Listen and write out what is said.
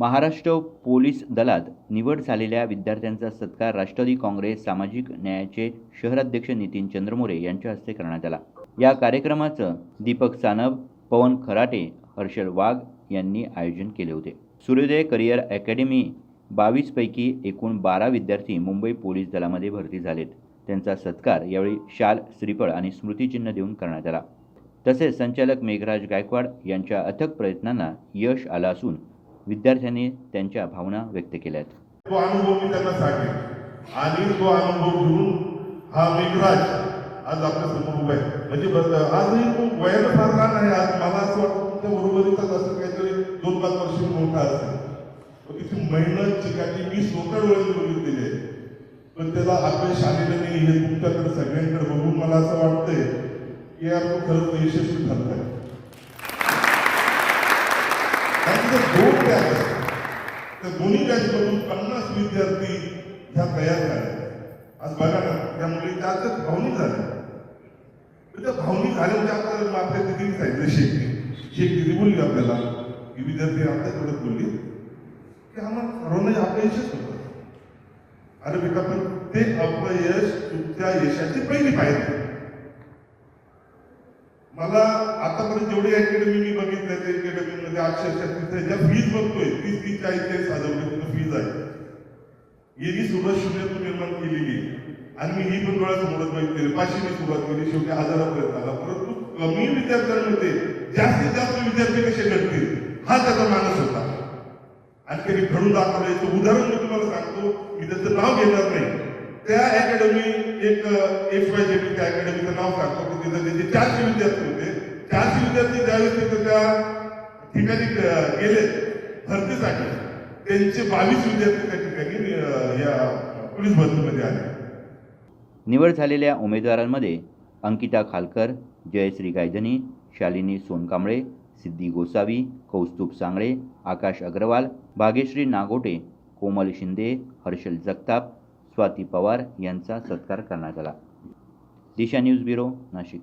Maharashtra police दलात निवड झालेल्या विद्यार्थ्यांचा सत्कार राष्ट्रवादी काँग्रेस सामाजिक न्यायाचे शहराध्यक्ष नितीन चंद्रमोरे यांच्या हस्ते करण्यात आला. या कार्यक्रमाचं दीपक सानप पवन खराटे हर्षल वाघ यांनी आयोजन केले होते. सूर्योदय करिअर अकॅडमी बावीसपैकी एकूण बारा विद्यार्थी मुंबई पोलीस दलामध्ये भरती झालेत. त्यांचा सत्कार यावेळी शाल श्रीफळ आणि स्मृतिचिन्ह देऊन करण्यात आला. तसेच संचालक मेघराज गायकवाड यांच्या अथक प्रयत्नांना यश आलं असून विद्यार्थ्यांनी त्यांच्या भावना व्यक्त केल्या आहेत तो अनुभव मी त्यांना सांगेन. आणि तो अनुभव घेऊन हा मेघराज आज आपल्यासमोर उभा आहे. म्हणजे आजही तो वयाला फार लहान आहे. आज मला असं वाटतं त्या बरोबरीचाच असं काहीतरी दोन पाच वर्ष मोठा असेल. तिथून तिची मेहनत चिकाटी मी स्वतः डोळ्याने बघितलेली आहे पण त्याला आपल्या आलेलं नाही हे तुमच्याकडे सगळ्यांकडे बघून मला असं वाटतंय की यार खरंच यशस्वी ठरलाय आणि ते दोन बॅच आहेत. त्या दोन्ही बॅचमधून पन्नास विद्यार्थी ह्या तयार झाल्या आज बघा ना त्या मुली त्या भावनी झाल्या. त्या भावनी झाल्या म्हणजे आता आपल्या दिदीने सांगितलं शेख शेख दिदी बोलली आपल्याला की विद्यार्थी आता थोडं बोलली की आम्हाला सर्वांना अपयशच होतं. अरे बेटा पण ते अपयश तुमच्या यशाची पहिली पाहिजे मला आतापर्यंत जेवढे अकॅडमी मी बघितले ते अकॅडमीमध्ये अक्षरशः तिथे ज्या फीज बघतोय तीस तीस चाळीस चाळीस हजार रुपये फीज आहे. ही सुरुवात शून्यातून निर्माण केलेली आणि मी ही पण डोळ्यासमोरच बघितलेली पाचशे मी सुरुवात केली शेवटी हजारापर्यंत आला. परंतु कमी विद्यार्थ्यांमध्ये जास्तीत जास्त विद्यार्थी कसे घडतील हा त्याचा मानस होता. आणि त्यांनी घडून दाखवलं याचं उदाहरण मी तुम्हाला सांगतो. मी त्याचं नाव घेणार नाही. त्या अकॅडमी एक एक्स वाय जेबी त्या अकॅडमीचं नाव सांगतो. की तिथं त्याचे चारशे विद्यार्थी होते. चारशे विद्यार्थी ज्यावेळेस तिथं त्या ठिकाणी गेले भरतीसाठी त्यांचे बावीस विद्यार्थी त्या ठिकाणी या पोलीस भरतीमध्ये आले. निवड झालेल्या उमेदवारांमध्ये अंकिता खालकर जयश्री गायधनी शालिनी सोनकांबळे सिद्धी गोसावी कौस्तुभ सांगळे आकाश अग्रवाल भाग्यश्री नागोटे कोमल शिंदे हर्षल जगताप स्वाती पवार यांचा सत्कार करण्यात आला. Disha news bureau Nashik.